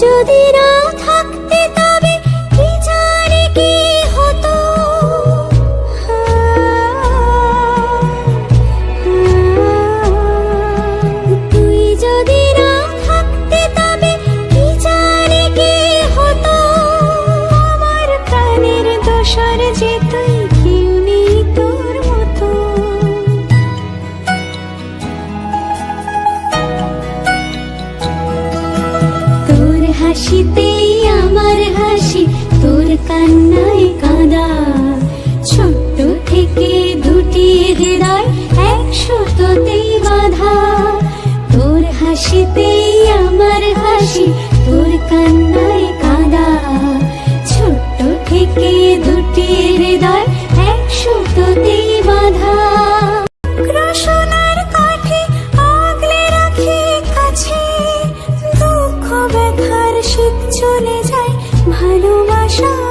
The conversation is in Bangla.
যদি না থাকতে হাসিতেই আমার হাসি, তোর কান্নায় কাঁদা। ছোট্ট থেকে দুটি হৃদয় একশততেই বাধা। তোর হাসিতেই আমার হাসি, তোর কান্না show.